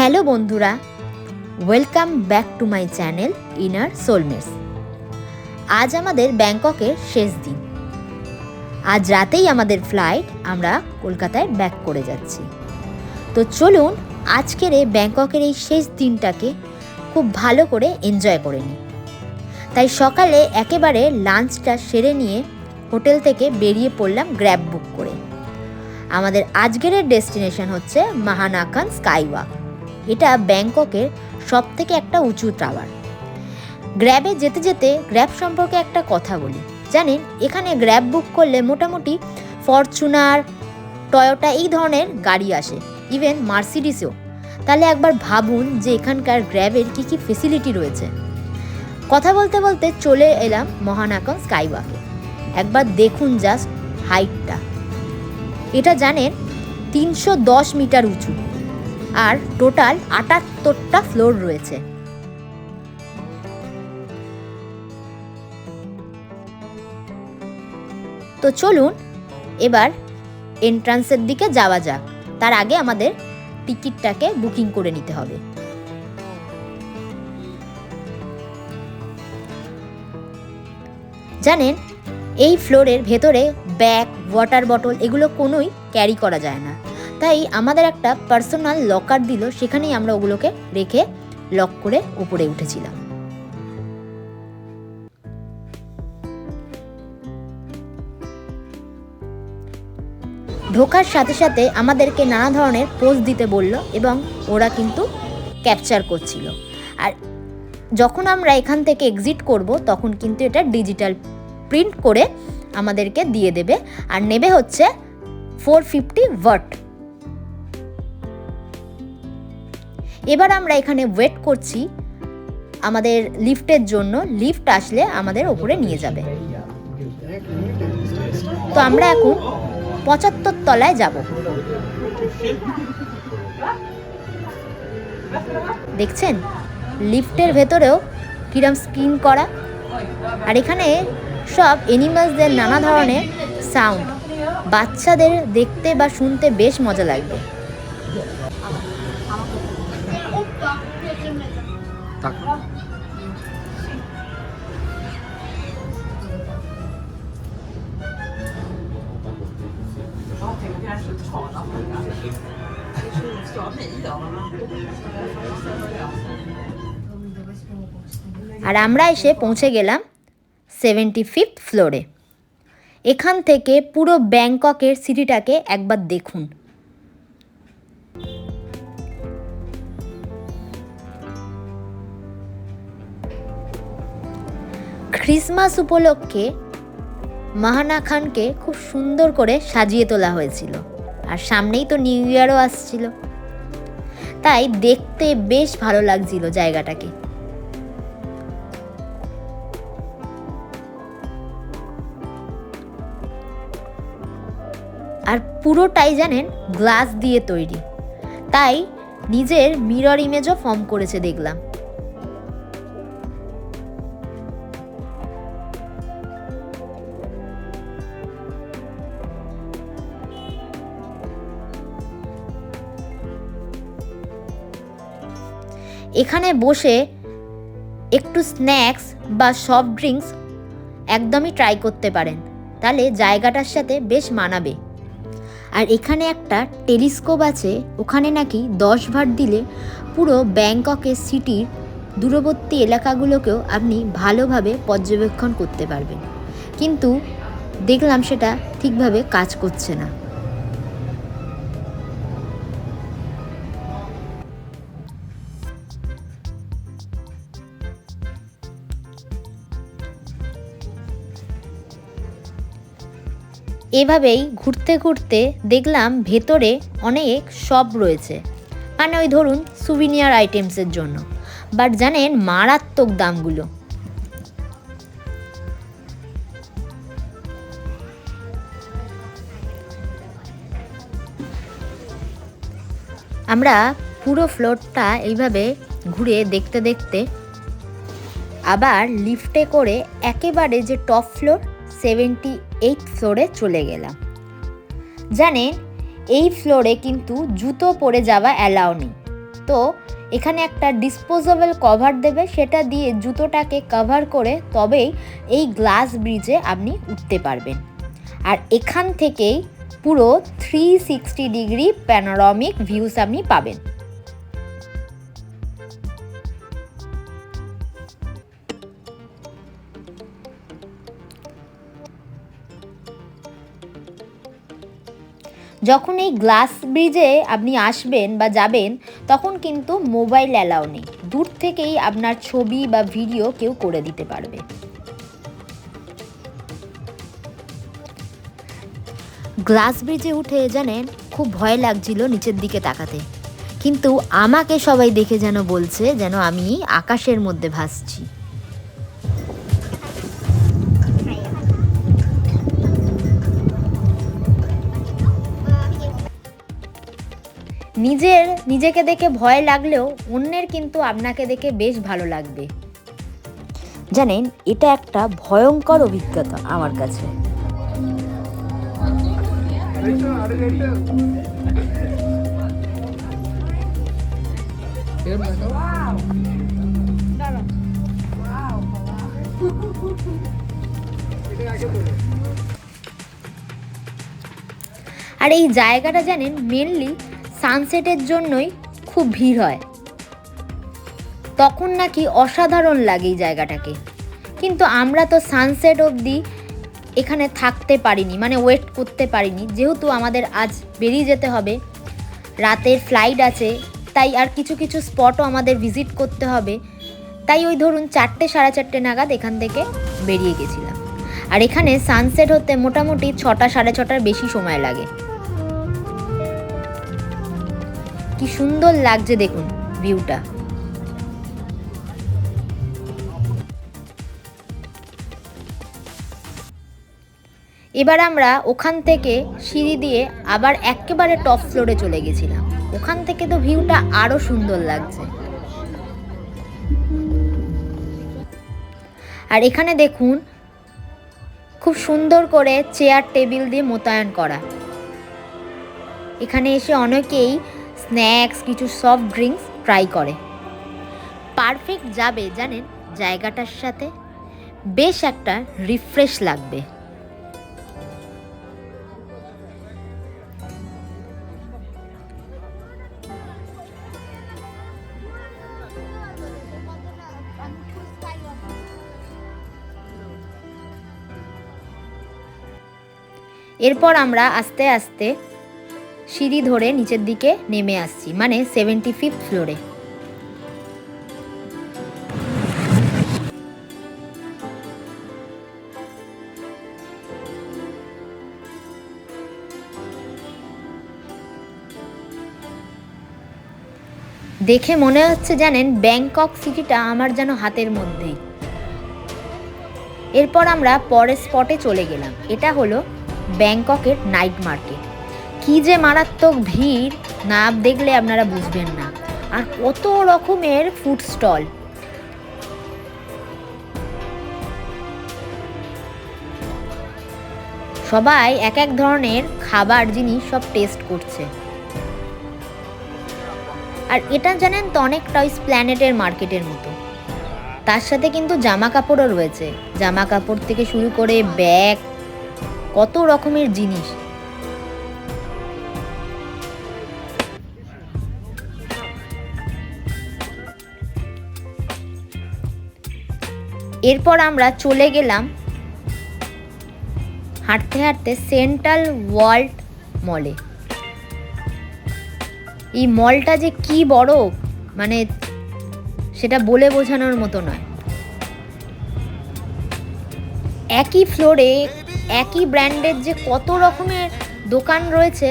Hello বন্ধুরা welcome back to my channel inner soulmates আজ আমাদের ব্যাংককের শেষ দিন। আজ রাতেই আমাদের ফ্লাইট আমরা কলকাতায় ব্যাক করে যাচ্ছি। তো চলুন, আজকের এই ব্যাংককের এই শেষ দিনটাকে খুব ভালো করে এনজয় করে নিই। তাই সকালে একেবারে লাঞ্চটা সেরে নিয়ে হোটেল থেকে বেরিয়ে পড়লাম গ্র্যাব বুক করে। আমাদের আজকের ডেস্টিনেশন হচ্ছে মাহানাকান স্কাইওয়াক এটা ব্যাংককের সব থেকে একটা উঁচু টাওয়ার। গ্র্যাবে যেতে যেতে গ্র্যাব সম্পর্কে একটা কথা বলি। জানেন, এখানে গ্র্যাব বুক করলে মোটামুটি ফরচুনার, টয়োটা এই ধরনের গাড়ি আসে, ইভেন মার্সিডিসও। তাহলে একবার ভাবুন যে এখানকার গ্র্যাবের কী কী ফেসিলিটি রয়েছে। কথা বলতে বলতে চলে এলাম মহানাকন স্কাইওয়াকে। একবার দেখুন জাস্ট হাইটটা। এটা জানেন তিনশো দশ মিটার উঁচু। আর টোটাল আটাত্তরটা ফ্লোর রয়েছে। তো চলুন, এবার এন্ট্রান্সের দিকে যাওয়া যাক। তার আগে আমাদের টিকিটটাকে বুকিং করে নিতে হবে। জানেন, এই ফ্লোরের ভেতরে ব্যাগ, ওয়াটার বটল এগুলো কোনোই ক্যারি করা যায় না। তাই আমাদের একটা পার্সোনাল লকার দিল, সেখানেই আমরা ওগুলোকে রেখে লক করে উপরে উঠেছিলাম। ঢোকার সাথে সাথে আমাদেরকে নানা ধরনের পোজ দিতে বলল এবং ওরা কিন্তু ক্যাপচার করছিল। আর যখন আমরা এখান থেকে এক্সিট করব, তখন কিন্তু এটা ডিজিটাল প্রিন্ট করে আমাদেরকে দিয়ে দেবে। আর নেবে হচ্ছে ফোর ফিফটি ওয়াট এবার আমরা এখানে ওয়েট করছি আমাদের লিফটের জন্য। লিফট আসলে আমাদের ওপরে নিয়ে যাবে। তো আমরা এখন পঁচাত্তর তলায় যাব। দেখছেন? লিফটের ভেতরেও কিরম স্ক্রিন করা। আর এখানে সব এনিমালসদের নানা ধরনের সাউন্ড বাচ্চাদের দেখতে বা শুনতে বেশ মজা লাগবে। আর আমরা এসে পৌঁছে গেলাম সেভেন্টি ফিফথ ফ্লোরে এখান থেকে পুরো ব্যাংককের সিটিটাকে একবার দেখুন। ক্রিসমাস উপলক্ষে মাহানা খানকে খুব সুন্দর করে সাজিয়ে তোলা হয়েছিল। আর সামনেই তো নিউ ইয়ারও আসছিল। তাই দেখতে বেশ ভালো লাগছিল জায়গাটাকে। আর পুরোটাই জানেন গ্লাস দিয়ে তৈরি। তাই নিজের মিরর ইমেজও ফর্ম করেছে দেখলাম। এখানে বসে একটু স্ন্যাক্স বা সফট ড্রিঙ্কস একদমই ট্রাই করতে পারেন। তাহলে জায়গাটার সাথে বেশ মানাবে। আর এখানে একটা টেলিস্কোপ আছে, ওখানে নাকি দশ ভাট দিলে পুরো ব্যাংককের সিটির দূরবর্তী এলাকাগুলোকেও আপনি ভালোভাবে পর্যবেক্ষণ করতে পারবেন। কিন্তু দেখলাম সেটা ঠিকভাবে কাজ করছে না। এভাবেই ঘুরতে ঘুরতে দেখলাম ভেতরে অনেক শপ রয়েছে। মানে ওই ধরুন সুভিনিয়ার আইটেমসের জন্য। বাট জানেন মারাত্মক দামগুলো। আমরা পুরো ফ্লোরটা এইভাবে ঘুরে দেখতে দেখতে আবার লিফটে করে একেবারে যে টপ ফ্লোর সেভেন্টি এইট ফ্লোরে চলে গেলাম। জানেন, এই ফ্লোরে কিন্তু জুতো পরে যাওয়া অ্যালাউ নেই। তো, এখানে একটা ডিসপোজেবল কভার দেবে, সেটা দিয়ে জুতোটাকে কভার করে তবেই এই গ্লাস ব্রিজে আপনি উঠতে পারবেন। আর এখান থেকেই পুরো three sixty degree panoramic views আপনি পাবেন। যখন এই গ্লাস ব্রিজে আপনি আসবেন বা যাবেন, তখন কিন্তু মোবাইল অ্যালাউ নেই। দূর থেকেই আপনার ছবি বা ভিডিও কেউ করে দিতে পারবে। গ্লাস ব্রিজে উঠে জানেন, খুব ভয় লাগছিল নিচের দিকে তাকাতে। কিন্তু আমাকে সবাই দেখে যেন বলছে যেন আমি আকাশের মধ্যে ভাসছি। নিজের নিজেকে দেখে ভয় লাগলেও অন্যের কিন্তু আপনাকে দেখে বেশ ভালো লাগবে। জানেন এটা একটা ভয়ঙ্কর অভিজ্ঞতা আমার কাছে। আর এই জায়গাটা জানেন মেনলি সানসেটের জন্যই খুব ভিড় হয়। তখন নাকি অসাধারণ লাগে এই জায়গাটাকে। কিন্তু আমরা তো সানসেট অবধি এখানে থাকতে পারিনি মানে ওয়েট করতে পারিনি। যেহেতু আমাদের আজ বেরিয়ে যেতে হবে, রাতের ফ্লাইট আছে, তাই আর কিছু কিছু স্পটও আমাদের ভিজিট করতে হবে। তাই ওই ধরুন চারটে, সাড়ে চারটে নাগাদ এখান থেকে বেরিয়ে গেছিলাম। আর এখানে সানসেট হতে মোটামুটি ছটা, সাড়ে ছটার বেশি সময় লাগে। কি সুন্দর লাগছে দেখুন ভিউটা। এবার আমরা ওখান থেকে সিঁড়ি দিয়ে আবার একেবারে টপ ফ্লোরে চলে গেছিলাম। ওখান থেকে তো ভিউটা আরও সুন্দর লাগছে। আর এখানে দেখুন, খুব সুন্দর করে চেয়ার টেবিল দিয়ে মোতায়েন করা। এখানে এসে অনেকেই স্ন্যাক্স, কিছু সফট ড্রিঙ্কস ট্রাই করে। পারফেক্ট যাবে, জানেন, জায়গাটার সাথে বেশ একটা রিফ্রেশ লাগবে। এরপর আমরা আস্তে আস্তে সিঁড়ি ধরে নিচের দিকে নেমে আসছি মানে সেভেন্টি ফিফথ ফ্লোরে। দেখে মনে হচ্ছে জানেন, ব্যাংকক সিটিটা আমার যেন হাতের মধ্যেই। এরপর আমরা পরের স্পটে চলে গেলাম, এটা হলো ব্যাংককের নাইট মার্কেট। কি যে মারাত্মক ভিড়, না দেখলে আপনারা বুঝবেন না। আর কত রকমের ফুড স্টল সবাই এক এক ধরনের খাবার, জিনিস সব টেস্ট করছে। আর এটা জানেন তো অনেকটা ওই প্ল্যানেটের মার্কেটের মতো। তার সাথে কিন্তু জামা কাপড়ও রয়েছে। জামা কাপড় থেকে শুরু করে ব্যাগ কত রকমের জিনিস। এরপর আমরা চলে গেলাম হাঁটতে হাঁটতে সেন্ট্রাল ওয়ার্ল্ড মলে। এই মলটা যে কি বড় মানে সেটা বলে বোঝানোর মতো নয়। একই ফ্লোরে একই ব্র্যান্ডের যে কত রকমের দোকান রয়েছে,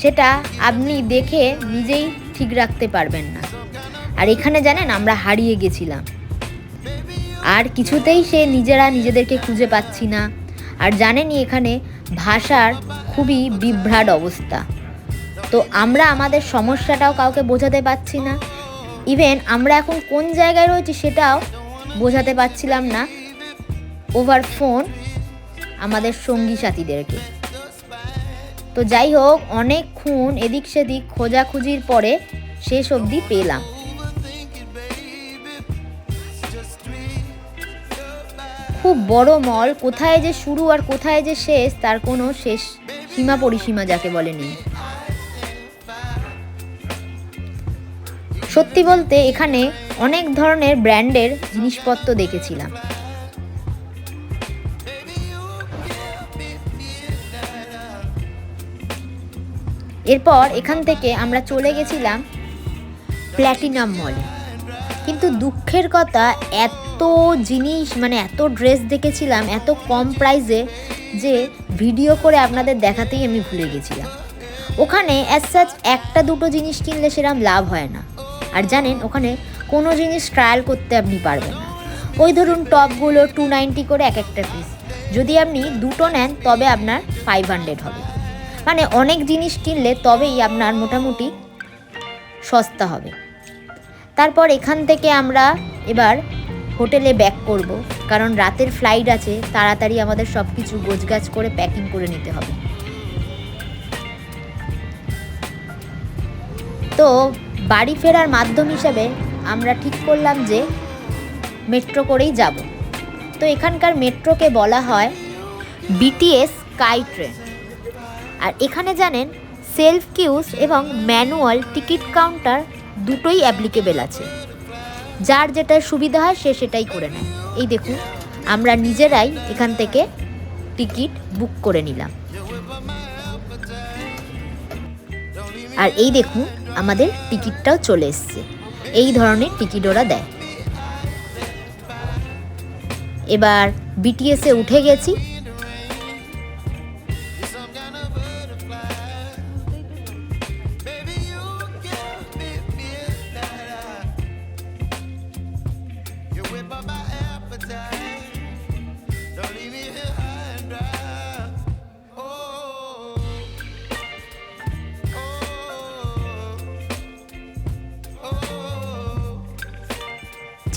সেটা আপনি দেখে নিজেই ঠিক রাখতে পারবেন না। আর এখানে জানেন, আমরা হারিয়ে গেছিলাম। আর কিছুতেই সে নিজেরা নিজেদেরকে খুঁজে পাচ্ছি না। আর জানেনই এখানে ভাষার খুবই বিভ্রাট অবস্থা। তো আমরা আমাদের সমস্যাটাও কাউকে বোঝাতে পারছি না। ইভেন আমরা এখন কোন জায়গায় রয়েছি সেটাও বোঝাতে পারছিলাম না ওভার ফোন আমাদের সঙ্গী সাথীদেরকে। তো যাই হোক, অনেকক্ষণ এদিক সেদিক খোঁজাখুঁজির পরে শেষ অবধি পেলাম। খুব বড় মল, কোথায় যে শুরু আর কোথায় যে শেষ, তার কোনো শেষ সীমা পরিসীমা যাকে বলে নেই সত্যি বলতে, এখানে অনেক ধরনের ব্র্যান্ডের জিনিসপত্র দেখেছিলাম। এরপর এখান থেকে আমরা চলে গেছিলাম প্ল্যাটিনাম মলে। কিন্তু দুঃখের কথা, এত জিনিস মানে এত ড্রেস দেখেছিলাম, এত কম প্রাইসে যে ভিডিও করে আপনাদের দেখাতেই আমি ভুলে গেছিলাম। ওখানে অ্যাজ সাচ একটা দুটো জিনিস কিনলে সেরকম লাভ হয় না। আর জানেন, ওখানে কোনো জিনিস ট্রায়াল করতে আপনি পারবেন না। ওই ধরুন টপগুলো টু নাইনটি করে এক একটা পিস যদি আপনি দুটো নেন, তবে আপনার ফাইভ হান্ড্রেড হবে। মানে অনেক জিনিস কিনলে তবেই আপনার মোটামুটি সস্তা হবে। তারপর এখান থেকে আমরা এবার হোটেলে ব্যাক করব, কারণ রাতের ফ্লাইট আছে, তাড়াতাড়ি আমাদের সব কিছু গোছগাছ করে প্যাকিং করে নিতে হবে। তো, বাড়ি ফেরার মাধ্যম হিসাবে আমরা ঠিক করলাম যে মেট্রো করেই যাব। তো এখানকার মেট্রোকে বলা হয় বিটিএস স্কাই ট্রেন আর এখানে জানেন সেলফ কিউস এবং ম্যানুয়াল টিকিট কাউন্টার দুটোই অ্যাপ্লিকেবেল আছে। যার যেটা সুবিধা হয় সে সেটাই করে নেয়। এই দেখুন, আমরা নিজেরাই এখান থেকে টিকিট বুক করে নিলাম। আর এই দেখুন, আমাদের টিকিটটাও চলে এসছে। এই ধরনের টিকিট ওরা দেয়। এবার বিটিএসে উঠে গেছি।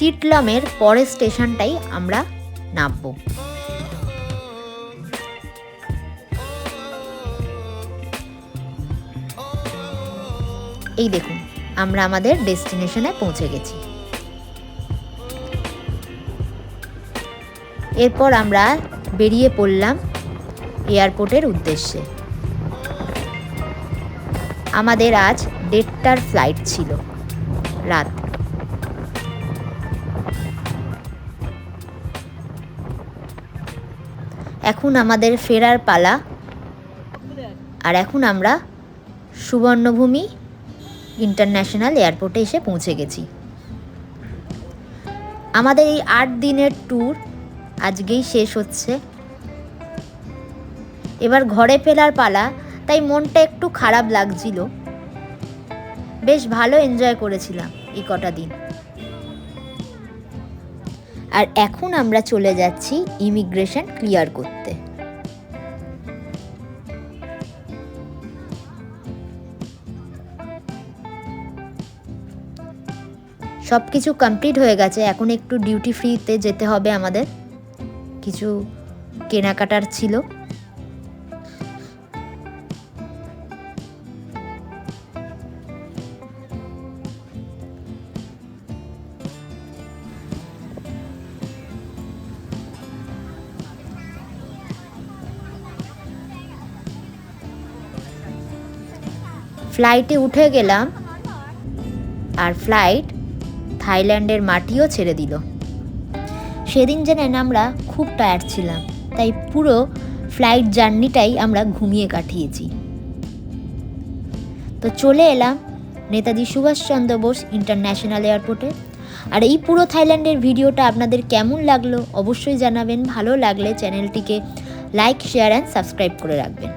চিটলমের পরের স্টেশনটাই আমরা নামবো। এই দেখুন, আমরা আমাদের ডেস্টিনেশনে পৌঁছে গেছি। এরপর আমরা বেরিয়ে পড়লাম এয়ারপোর্টের উদ্দেশ্যে। আমাদের আজ দেড়টার ফ্লাইট ছিল, রাত। এখন আমাদের ফেরার পালা। আর এখন আমরা সুবর্ণভূমি ইন্টারন্যাশনাল এয়ারপোর্টে এসে পৌঁছে গেছি। আমাদের এই আট দিনের ট্যুর আজকেই শেষ হচ্ছে। এবার ঘরে ফেরার পালা, তাই মনটা একটু খারাপ লাগছিল। বেশ ভালো এনজয় করেছিলাম এই কটা দিন। আর এখন আমরা চলে যাচ্ছি ইমিগ্রেশন ক্লিয়ার করতে। সব কিছু কমপ্লিট হয়ে গেছে, এখন একটু ডিউটি ফ্রিতে যেতে হবে আমাদের। কিছু কেনাকাটার ছিল। ফ্লাইটে উঠে গেলাম আর ফ্লাইট থাইল্যান্ডের মাটিও ছেড়ে দিল। সেদিন জানেন আমরা খুব টায়ার্ড ছিলাম, তাই পুরো ফ্লাইট জার্নিটাই আমরা ঘুমিয়ে কাটিয়েছি। তো চলে এলাম নেতাজি সুভাষচন্দ্র বোস ইন্টারন্যাশনাল এয়ারপোর্টে। আর এই পুরো থাইল্যান্ডের ভিডিওটা আপনাদের কেমন লাগল অবশ্যই জানাবেন, ভালো লাগলে চ্যানেলটিকে লাইক, শেয়ার অ্যান্ড সাবস্ক্রাইব করে রাখবেন।